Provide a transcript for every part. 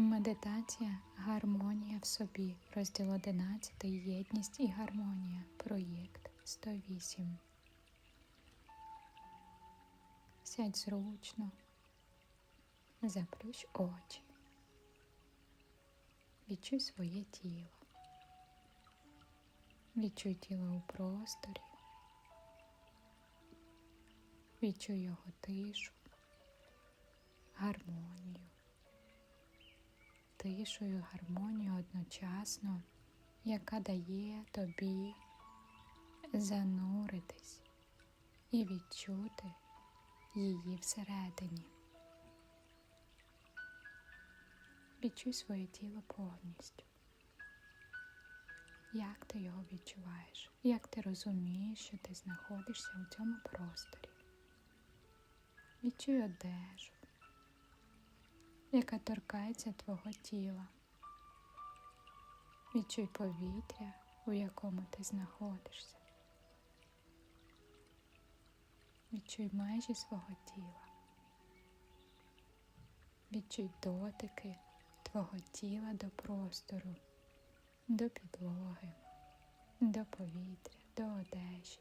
Медитація гармонія в собі. Розділ 11. Єдність і гармонія. Проєкт 108. Сядь зручно. Заплющ очі. Відчуй своє тіло. Відчуй тіло у просторі. Відчуй його тишу, гармонію тишою, гармонію одночасно, яка дає тобі зануритись і відчути її всередині. Відчуй своє тіло повністю. Як ти його відчуваєш? Як ти розумієш, що ти знаходишся у цьому просторі? Відчуй одежу, яка торкається твого тіла. Відчуй повітря, у якому ти знаходишся. Відчуй межі свого тіла. Відчуй дотики твого тіла до простору, до підлоги, до повітря, до одежі.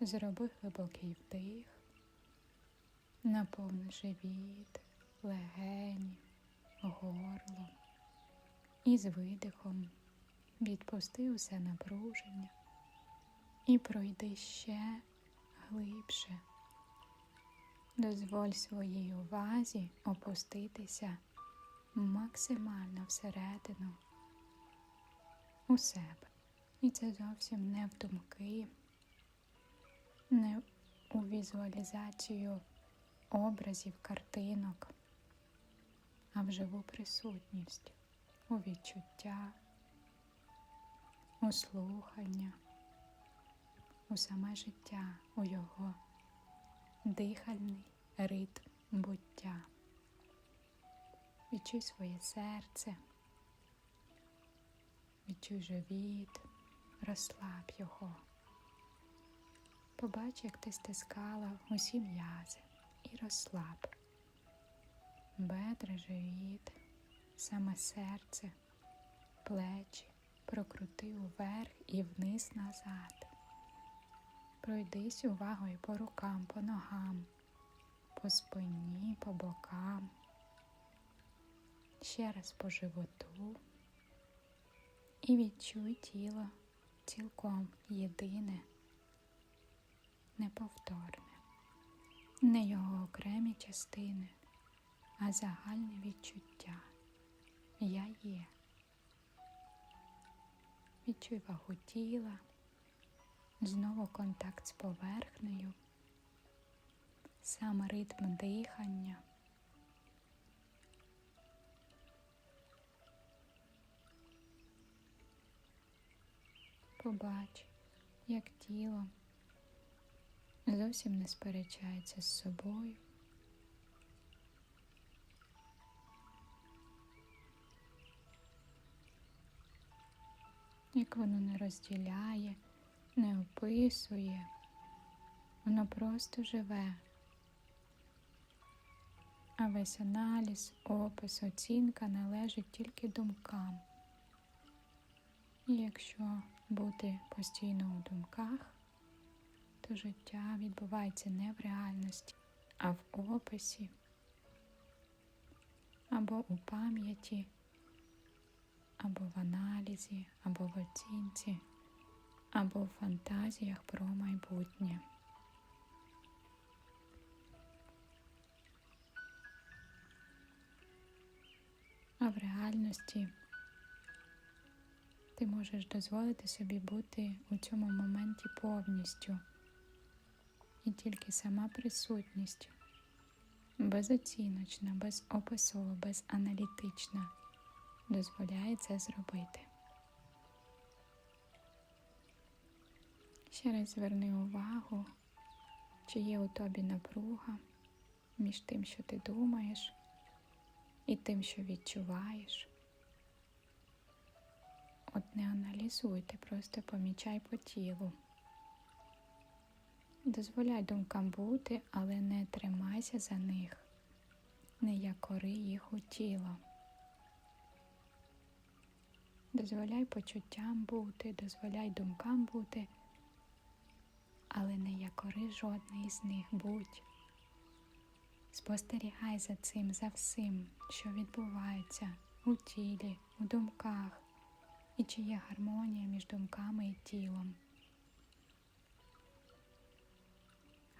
Зроби глибокий вдих. Наповни живіт, легені, горло і з видихом відпусти усе напруження і пройди ще глибше. Дозволь своїй увазі опуститися максимально всередину у себе. І це зовсім не в думки, не у візуалізацію образів, картинок, а в живу присутність, у відчуття, у слухання, у саме життя, у його дихальний ритм буття. Відчуй своє серце, відчуй живіт, розслаб його. Побач, як ти стискала усі м'язи і розслаб. Бедра, живіт, саме серце, плечі прокрути уверх і вниз назад. Пройдись увагою по рукам, по ногам, по спині, по бокам, ще раз по животу і відчуй тіло цілком єдине, неповторне не його окремі частини, а загальне відчуття. Я є. Відчуй вагу тіла, знову контакт з поверхнею, сам ритм дихання. Побач, як тіло зовсім не сперечається з собою. Як воно не розділяє, не описує, воно просто живе. А весь аналіз, опис, оцінка належить тільки думкам. І якщо бути постійно у думках, то життя відбувається не в реальності, а в описі або у пам'яті, або в аналізі, або в оцінці, або в фантазіях про майбутнє. А в реальності ти можеш дозволити собі бути у цьому моменті повністю і тільки сама присутність, безоціночна, безописова, безаналітична, дозволяє це зробити. Ще раз зверни увагу, чи є у тобі напруга між тим, що ти думаєш, і тим, що відчуваєш. От не аналізуйте, просто помічай по тілу. Дозволяй думкам бути, але не тримайся за них. не якори їх у тіло. Дозволяй почуттям бути, дозволяй думкам бути, але не якори жодний з них будь. Спостерігай за цим, за всім, що відбувається у тілі, у думках, і чи є гармонія між думками і тілом.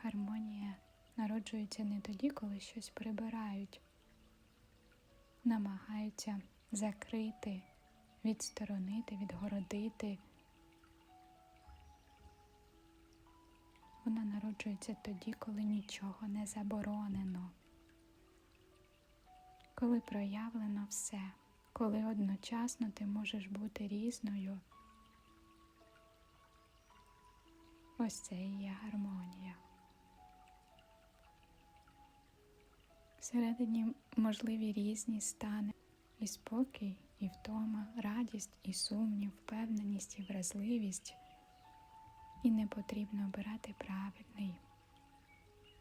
Гармонія народжується не тоді, коли щось прибирають, намагаються закрити, відсторонити, відгородити. Вона народжується тоді, коли нічого не заборонено, коли проявлено все, коли одночасно ти можеш бути різною. Ось це і є гармонія. Всередині можливі різні стани і спокій, і втома, радість, і сумнів, впевненість і вразливість. І не потрібно обирати правильний,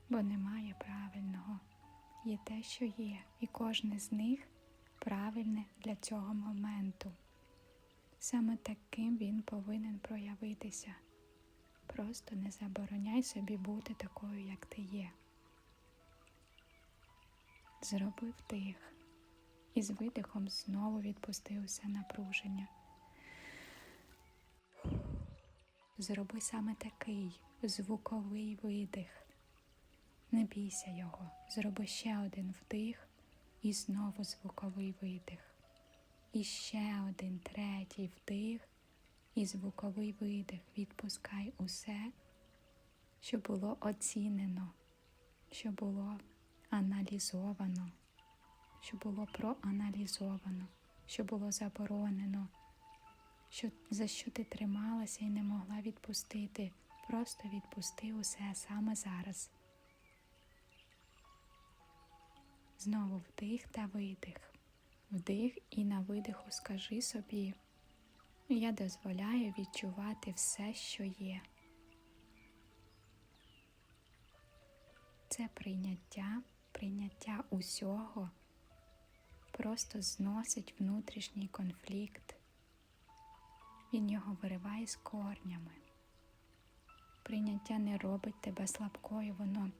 бо немає правильного. Є те, що є, і кожне з них правильне для цього моменту. Саме таким він повинен проявитися. Просто не забороняй собі бути такою, як ти є. Зроби вдих і з видихом знову відпусти усе напруження. Зроби саме такий звуковий видих. Не бійся його. Зроби ще один вдих і знову звуковий видих. І ще один третій вдих і звуковий видих. Відпускай усе, що було оцінено, що було аналізовано, що було проаналізовано, що було заборонено що, за що ти трималася і не могла відпустити. Просто відпусти усе саме зараз. Знову вдих та видих. Вдих і на видиху скажи собі, я дозволяю відчувати все, що є. Це прийняття, прийняття усього просто зносить внутрішній конфлікт. Він його вириває з корнями. Прийняття не робить тебе слабкою, воно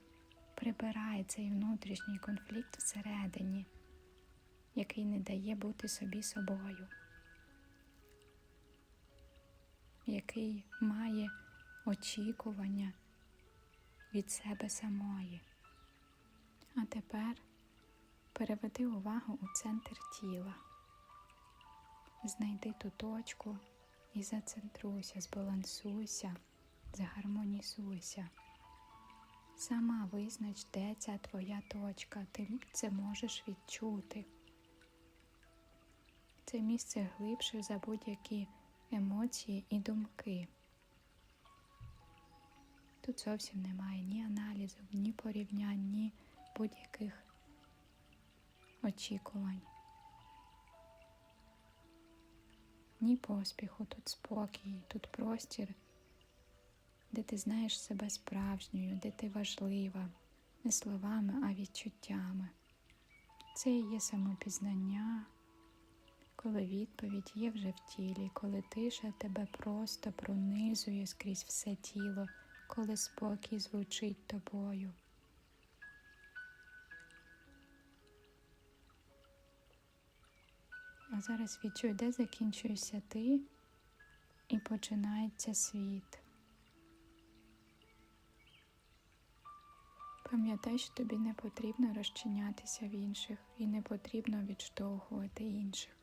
прибирає цей внутрішній конфлікт всередині, який не дає бути собі собою, який має очікування від себе самої. А тепер переведи увагу у центр тіла, знайди ту точку і зацентруйся, збалансуйся, загармонізуйся. Сама визнач, де ця твоя точка, ти це можеш відчути. Це місце глибше за будь-які емоції і думки. Тут зовсім немає ні аналізу, ні порівнянь, ні будь-яких очікувань. ні поспіху, тут спокій, тут простір, де ти знаєш себе справжньою, де ти важлива, не словами, а відчуттями. Це і є самопізнання, коли відповідь є вже в тілі, коли тиша тебе просто пронизує скрізь все тіло, коли спокій звучить тобою. А зараз відчуй, де закінчуєшся ти і починається світ. Пам'ятай, що тобі не потрібно розчинятися в інших і не потрібно відштовхувати інших.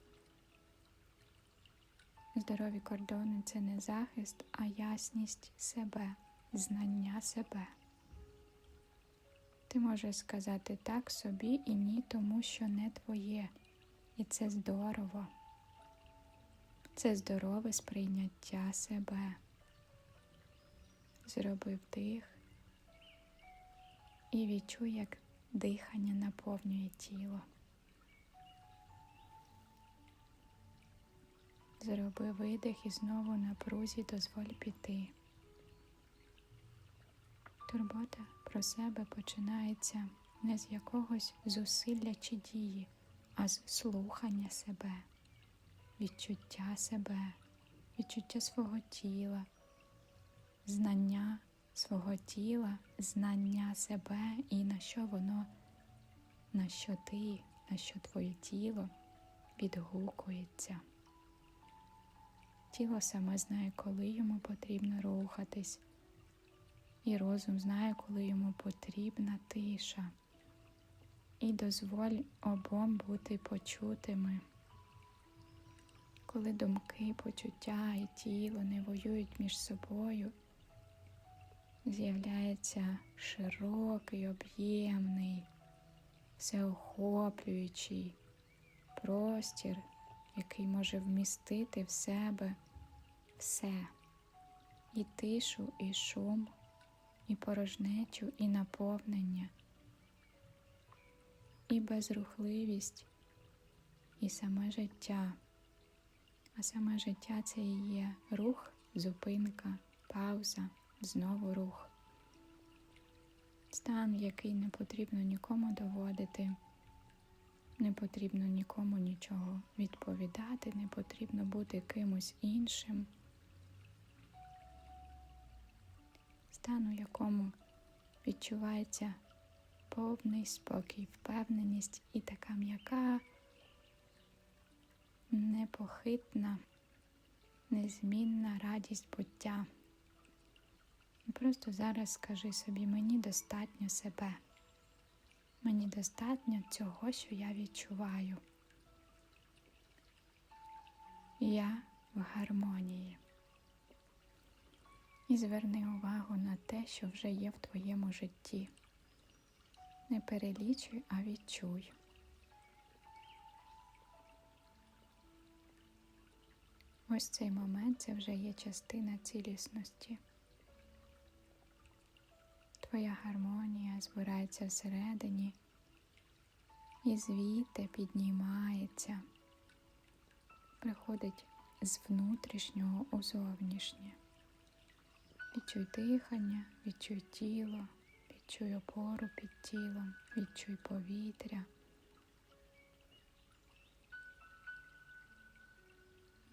Здорові кордони це не захист, а ясність себе, знання себе. Ти можеш сказати так собі і ні, тому що не твоє. І це здорово. Це здорове сприйняття себе. Зроби вдих і відчуй, як дихання наповнює тіло. Зроби видих і знову на прузі дозволь піти. Турбота про себе починається не з якогось зусилля чи дії, а з слухання себе, відчуття себе, відчуття свого тіла, знання свого тіла, знання себе і на що воно, на що ти, на що твоє тіло відгукується. Тіло саме знає, коли йому потрібно рухатись, і розум знає, коли йому потрібна тиша. І дозволь обом бути почутими. Коли думки, почуття і тіло не воюють між собою, з'являється широкий, об'ємний, всеохоплюючий простір, який може вмістити в себе все, і тишу, і шум, і порожнечу, і наповнення, і безрухливість, і саме життя. А саме життя це і є рух, зупинка, пауза, знову рух. Стан, який не потрібно нікому доводити, не потрібно нікому нічого відповідати, не потрібно бути кимось іншим. Стан, у якому відчувається повний спокій, впевненість і така м'яка, непохитна, незмінна радість буття. Просто зараз скажи собі, мені достатньо себе, мені достатньо цього, що я відчуваю. Я в гармонії. І зверни увагу на те, що вже є в твоєму житті. Не перелічуй, а відчуй. Ось цей момент це вже є частина цілісності. Твоя гармонія збирається всередині і звідти піднімається, приходить з внутрішнього у зовнішнє. Відчуй дихання, відчуй тіло, відчуй опору під тілом, відчуй повітря.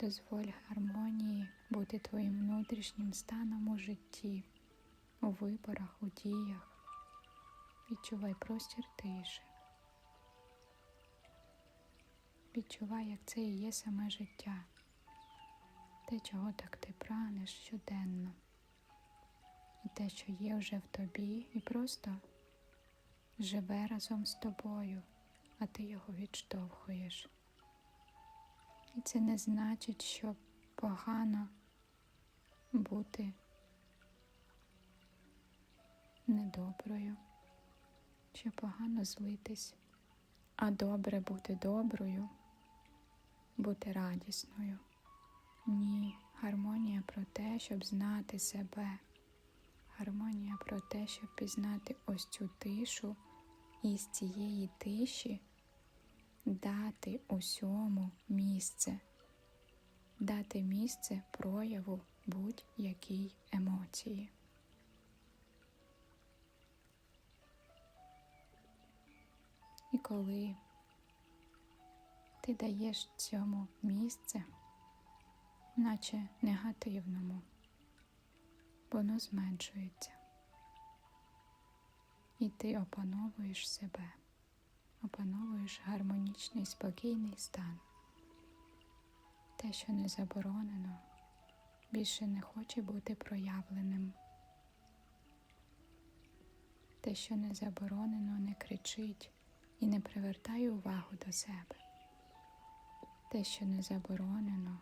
Дозволь гармонії бути твоїм внутрішнім станом у житті, у виборах, у діях. Відчувай простір тиші. Відчувай, як це і є саме життя, те, чого так ти прагнеш щоденно, і те, що є вже в тобі, і просто живе разом з тобою, а ти його відштовхуєш. І це не значить, що погано бути недоброю, що погано злитись, а добре бути доброю, бути радісною. Ні, гармонія про те, щоб знати себе, гармонія про те, щоб пізнати ось цю тишу і з цієї тиші дати усьому місце, дати місце прояву будь-якій емоції. І коли ти даєш цьому місце, наче негативному, воно зменшується, і ти опановуєш себе опановуєш гармонічний спокійний стан. Те, що не заборонено, більше не хоче бути проявленим. Те, що не заборонено, не кричить і не привертає увагу до себе. Те, що не заборонено,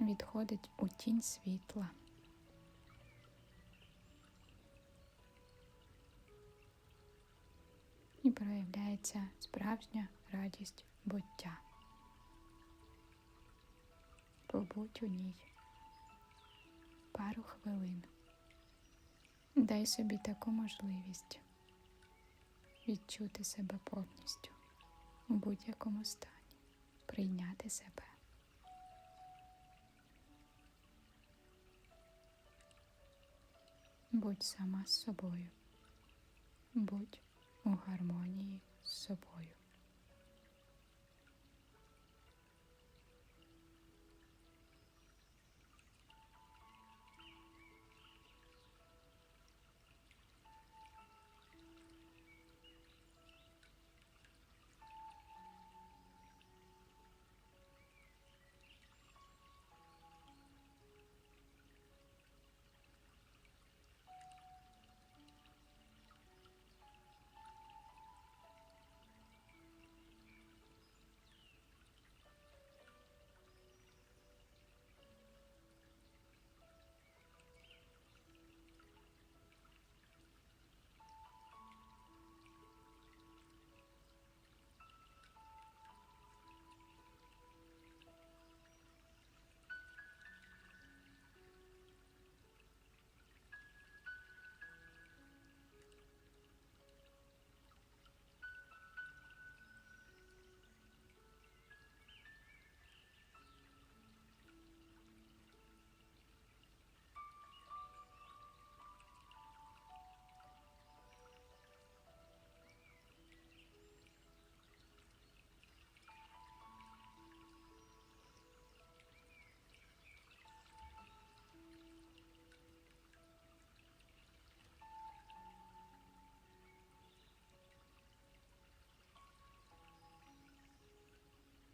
відходить у тінь світла. і проявляється справжня радість буття. Побудь у ній пару хвилин. Дай собі таку можливість відчути себе повністю у будь-якому стані, прийняти себе. Будь сама з собою. Будь у гармонії з собою.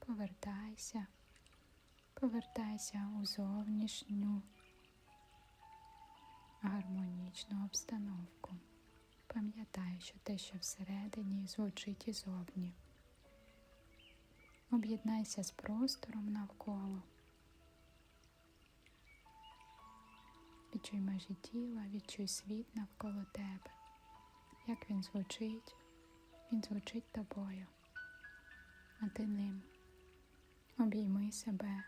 Повертайся, повертайся у зовнішню гармонічну обстановку. Пам'ятай, що те, що всередині, звучить і зовні. Об'єднайся з простором навколо. Відчуй межі тіла, відчуй світ навколо тебе. Як він звучить, він звучить тобою, а ти ним. Обійми себе,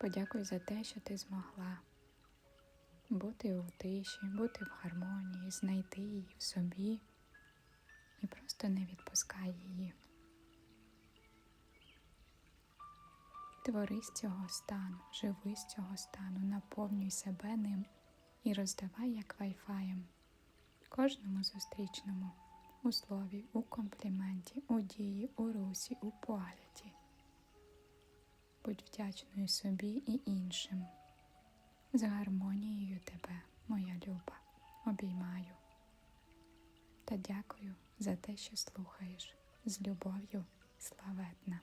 подякуй за те, що ти змогла бути у тиші, бути в гармонії, знайти її в собі і просто не відпускай її. Твори з цього стану, живи з цього стану, наповнюй себе ним і роздавай як вайфаєм кожному зустрічному у слові, у компліменті, у дії, у русі, у погляді. Будь вдячною собі і іншим. З гармонією тебе, моя люба, обіймаю та дякую за те, що слухаєш з любов'ю славетна.